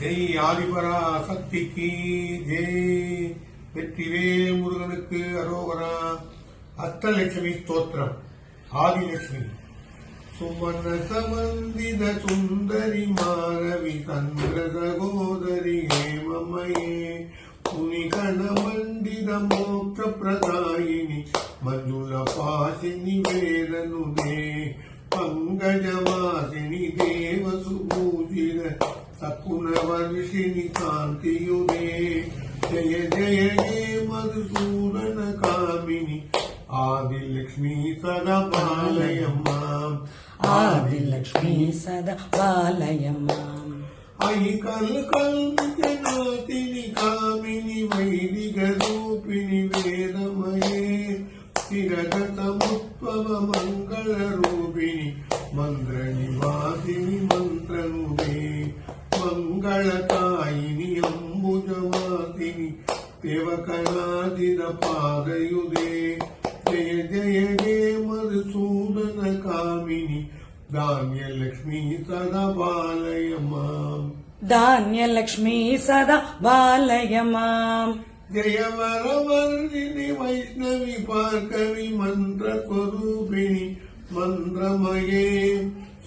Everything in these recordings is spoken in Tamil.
ஜெய் ஆதிபரா சக்திக்கு ஜெய். வெற்றிவே முருகனுக்கு அரோகரா. அஷ்டலட்சுமி ஸ்தோத்திரம். ஆதிலட்சுமி. சுமண சமந்தித சுந்தரி மாரவி சந்திர சகோதரி ஹேமமயே. புனிகண மண்டித மோட்ச பிரதாயினி மஞ்சுள பாசினி வேதனுதே பங்கஜவாசினி தேவசுபூஜித పునర్వర్షిణి కాంతియునే జయ జయ జయ మధుసూదన కామిని. ఆదిలక్ష్మీ సద బాలయమ్మ. ఆదిలక్ష్మీ సద బాలయమ్మ. అయి కల్ కల్పితనాతిని కామిని వైదిక రూపిణి వేదమయే. స్థిరగ సముత్పవ మంగళ రూపిణి. మంత్ర నివాసిని మంత్రను ಮಂಗಳ ತಾಯಿನಿ ಎಂಬುಜವಾಸಿನಿ ದೇವಕಲಾದಿನ ಪಾದಯುದೇ. ಜಯ ಜಯ ಜಯ ಮಧುಸೂದನ ಕಾಮಿನಿ ಧಾನ್ಯಲಕ್ಷ್ಮೀ ಸದಾ ಬಾಲಯಮ. ಧಾನ್ಯಲಕ್ಷ್ಮೀ ಸದಾ ಬಾಲಯಮ. ಜಯ ವರವರ್ಜಿನಿ ವೈಷ್ಣವಿ ಪಾರ್ಕವಿ ಮಂತ್ರ ಸ್ವರೂಪಿಣಿ ಮಂತ್ರಮಯೇ.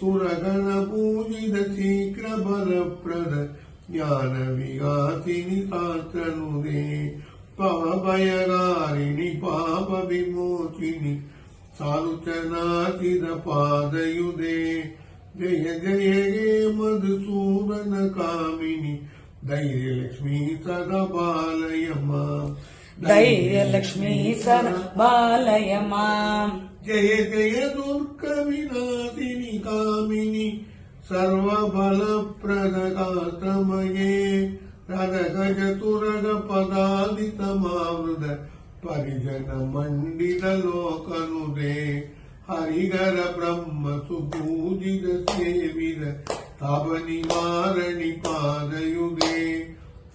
சுரகண பூஜிதீ கிரபரப்பிரத ஞான விகாசினி சாஸ்திரனுதே பாபயகாரிணி பாப விமோச்சினி சாருச்சனாசித பாதயுதே ஜய ஜய ஹே மதுசூதன காமினி தைரியலட்சுமி சதபாலயமா धैर्यलक्ष्मी माम् जय जय दुर्गविनाशिनि कामिनि सर्वबलप्रददातमये रज गतुरग पदादितमामृत परिजन मन्दिर लोकनुगे हरिघर ब्रह्म सुपूजित सेविर तव निवारणि पादयुगे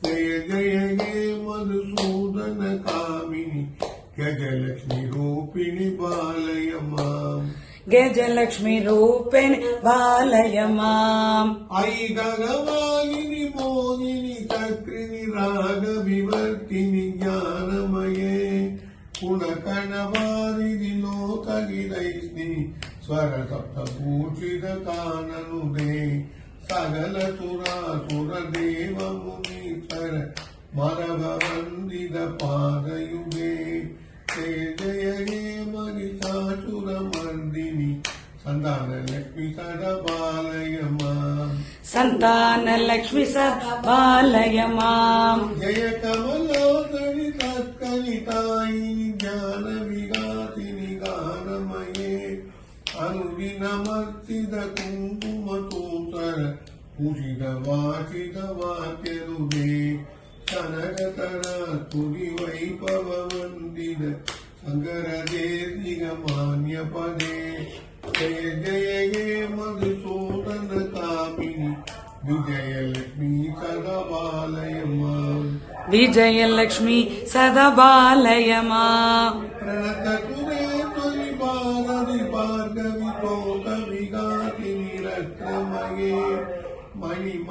गय गय गे मधुसूदन कामिनि गजलक्ष्मि रूपिणि बालय माम् गजलक्ष्मि रूपिणि बालय माम् ऐ गगवागिनि मोगिनि तक्रिणि रागविवर्तिनि ज्ञानमये पुणकणवारिनि लोकगिरैस्नि स्वरसप्तभूषितकाननुदे சகல சுராசுர தேவமுனீஸ்வர மரப வந்தித பாதையுமே ஜெயகே மகிஷாசுர மர்தினி சந்தான லக்ஷ்மி சடபாலயமா சந்தான லக்ஷ்மி சடபாலயமாம் ஜெய கமலோதரி தற்கலிதாயினி ஞான விகாசினி கானமயே. அனுதினமர்த்தித குங்கு புரிதவாசித வாக்கியருமே கனகதரால் புரி வைபவ வந்திட சங்கரதே நிகமான்ய பதே ஜெய ஜெயகே மதுசூதன காமினி விஜயலட்சுமி சதபாலயமா விஜயலட்சுமி சதபாலயமா பிரணத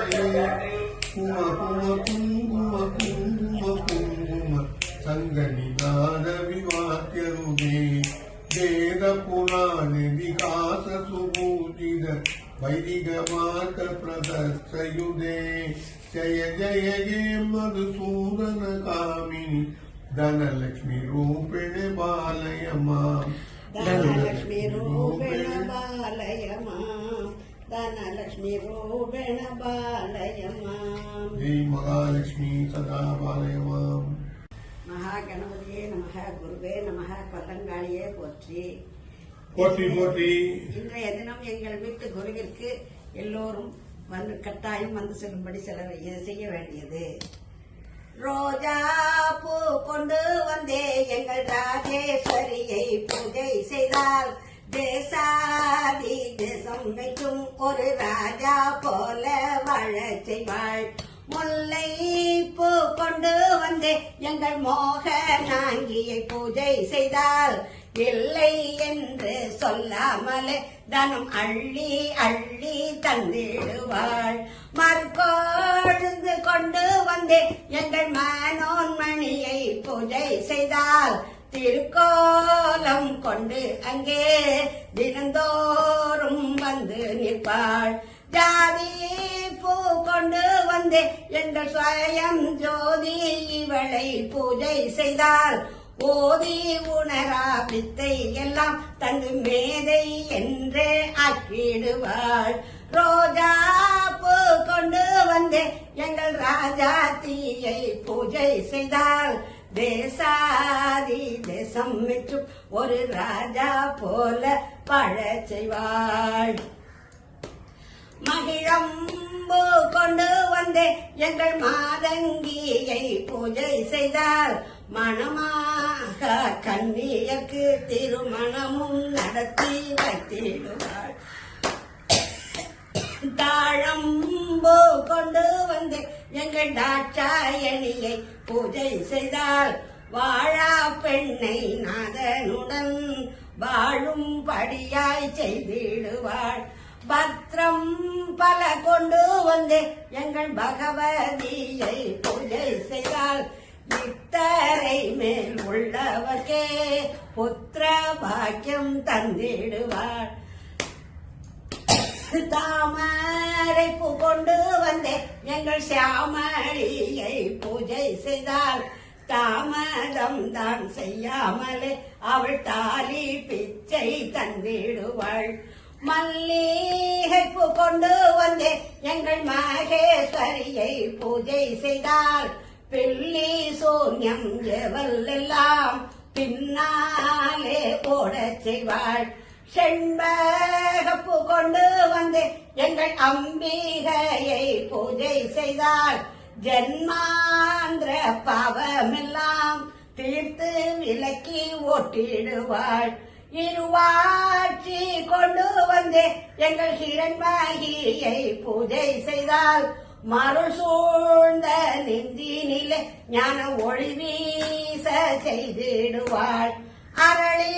కుమ కుమ కుంకుమ కుంకుమ కుంకుమ సంగని నాద వివాక్యరుదే వేద పురాణ వికాస సుభూజిత వైదిక మార్గ ప్రదర్శయుదే జయ జయ మధుసూదన కామిని ధనలక్ష్మి రూపిణ బాలయమా ధనలక్ష్మి రూపేణ బాలయ ధనలక్ష్మి రూపేణ బాలయ మాం జై మహాలక్ష్మి సదా బాలయమా மகாகணபதியே நமக குருவே நமக கொல்லங்காளியே போற்றி போற்றி போற்றி இன்றைய தினம் எங்கள் வீட்டு குருவிற்கு எல்லோரும் வந்து கட்டாயம் வந்து செல்லும்படி செலவு செய்ய வேண்டியது ரோஜா பூ கொண்டு வந்தே எங்கள் ராஜேஸ்வரியை பூஜை செய்தால் தேசாதி தேசம் வைக்கும் ஒரு ராஜா போல வாழ செய்வாள் முல்லை பூ கொண்டு வந்து எங்கள் மோக நாங்கியை பூஜை செய்தால் இல்லை என்று சொல்லாமலே தனம் அள்ளி அள்ளி தந்திடுவாள். மறுக்கொழுந்து கொண்டு வந்து எங்கள் மனோன்மணியை பூஜை செய்தால் திருக்கோலம் கொண்டு அங்கே தினந்தோறும் வந்து நிற்பாள். ஜாதி பூ கொண்டு வந்தே என்ற ஸ்வயம் ஜோதி இவளை பூஜை செய்தால் ஓதி உணரா வித்தை எல்லாம் தந்து மேதை என்றே ஆக்கிடுவாள். ரோஜா பூ கொண்டு வந்தே எங்கள் ராஜா தீயை பூஜை செய்தால் தேசாதி தேசம் மற்றும் ஒரு ராஜா போல பழச் செய்வாள். மகிழம்பு கொண்டு வந்தே எங்கள் மாதங்கியை பூஜை செய்தால் மணமாக கண்ணியக்கு திருமணமும் நடத்தி வைத்திடுவாள். தாழம்பு கொண்டு வந்தே எங்கள் தாட்சாயணியை பூஜை செய்தால் வாழா பெண்ணை நாதனுடன் வாழும்படியாய் செய்திடுவாள். பத்திரம் பல கொண்டு வந்து எங்கள் பகவதியை பூஜை செய்தால் இத்தரை மேல் உள்ளவர்க்கே புத்திர பாக்கியம் தந்திடுவாள். தாமரை பூ கொண்டு வந்தேன் எங்கள் சியாமளியை பூஜை செய்தால் தாமதம் தான் செய்யாமலே அவள் தாலி பிச்சை தந்திடுவாள் மல்லிகைப்பு கொண்டு வந்தே. எங்கள் மகேஸ்வரியை பூஜை செய்தால் பில்லி சூன்யம் எவல் எல்லாம் பின்னாலே ஓடச் செய்வாள். செண்பகப்பு கொண்டு வந்து எங்கள் அம்பிகையை பூஜை செய்தால் ஜென்மாந்திர பாவமெல்லாம் தீர்த்து விலக்கி ஓட்டிடுவாள். இருவாட்சி கொண்டு வந்து எங்கள் ஹிரண்மகியை பூஜை செய்தால் மருள் சூழ்ந்த நெஞ்சினிலே ஞான ஒளி வீச செய்திடுவாள். அரளி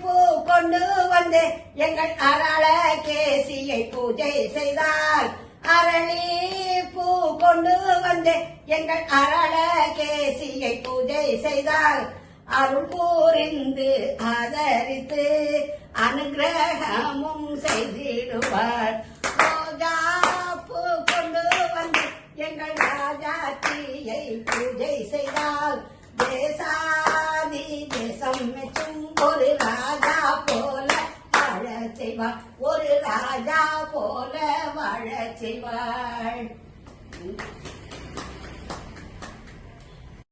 பூ கொண்டு வந்து எங்கள் அரள கேசியை பூஜை செய்தால் அரளி பூ கொண்டு வந்து எங்கள் அரள கேசியை பூஜை செய்தால் அருள் கூறிந்து ஆதரித்து அனுகிரகமும் செய்திடுவார். ரோஜா பூ கொண்டு வந்து எங்கள் ராஜாத்தியை பூஜை செய்தால் தேசா தேசம் மெச்சும் ஒரு ராஜா போல வாழ செய்வாள் ஒரு ராஜா போல வாழ செய்வாள்.